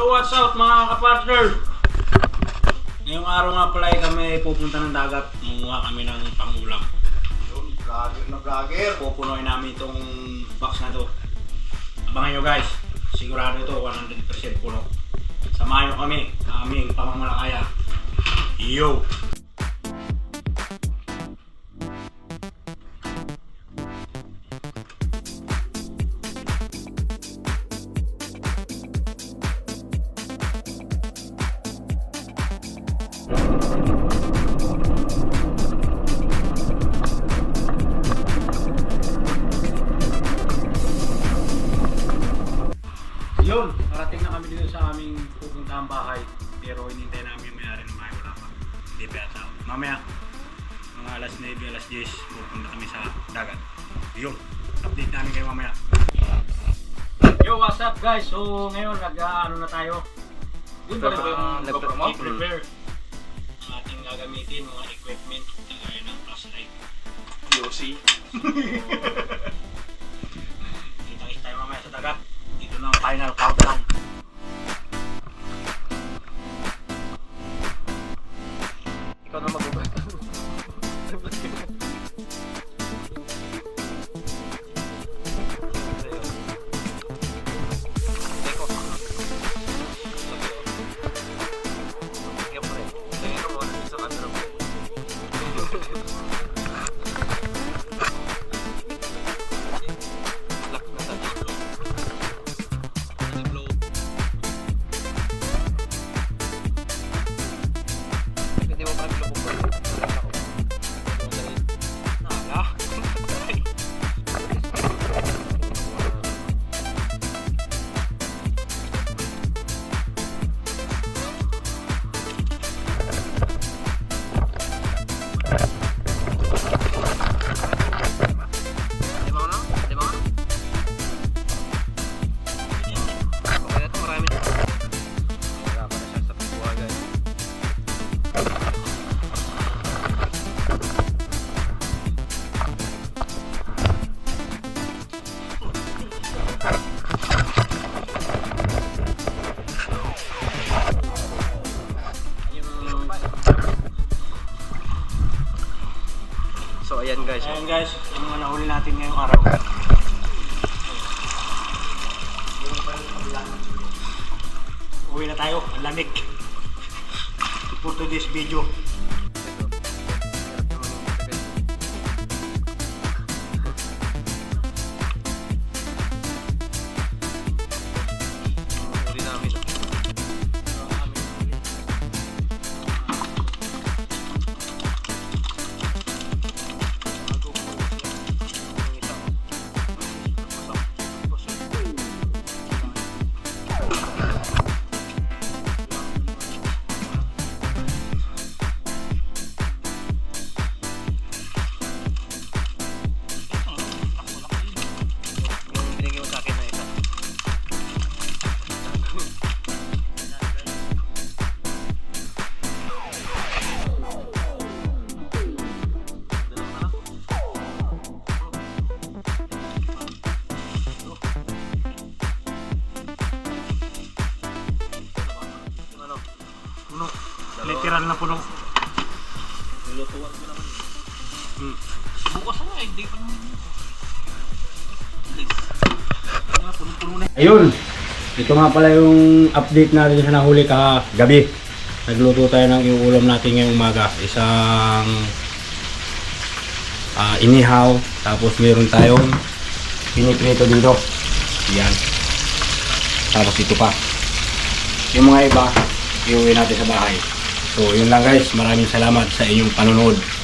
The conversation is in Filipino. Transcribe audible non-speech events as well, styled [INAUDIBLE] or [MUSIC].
Yo, what's up mga kapartner? Ngayong araw nga pala ay kami pupunta ng dagat. Munguha kami ng pangulam. Yun, vlogger na vlogger. Pupunuin namin itong box na to. Abangan nyo guys. Sigurado ito 100% puno. Samahan nyo kami aming pamamalakaya. Yo! Parating na kami dito sa aming pupuntahang bahay. Pero hinintay namin yung may-ari ng bahay. Wala pa. Hindi pa yata. Mamaya, mga alas 9, alas 10, pupunta kami sa dagat. Yun, update namin kayo mamaya. Yo, what's up guys? So, ngayon, nag-ano na tayo? Yun, Nag- uh, nag-promote? I-prepare ang ating gagamitin, mga equipment, kagaya ng flashlight. Yossi. [LAUGHS] ayan guys. Ayan guys, yung mga nahuli natin ngayong araw. Uwi na tayo, lamig. For today's video. Literal na puno. Nilutuan mo naman. Hmm. Bukas na eh, hindi pa naman. Ayun! Ito nga pala yung update natin sa nahuli ka gabi. Nagluto tayo ng iuulam natin ngayong umaga. Isang ah, inihaw. Tapos meron tayong piniprito dito. Yan. Tapos ito pa. Yung mga iba, iuwi natin sa bahay. So yun lang guys. Maraming salamat sa inyong panonood.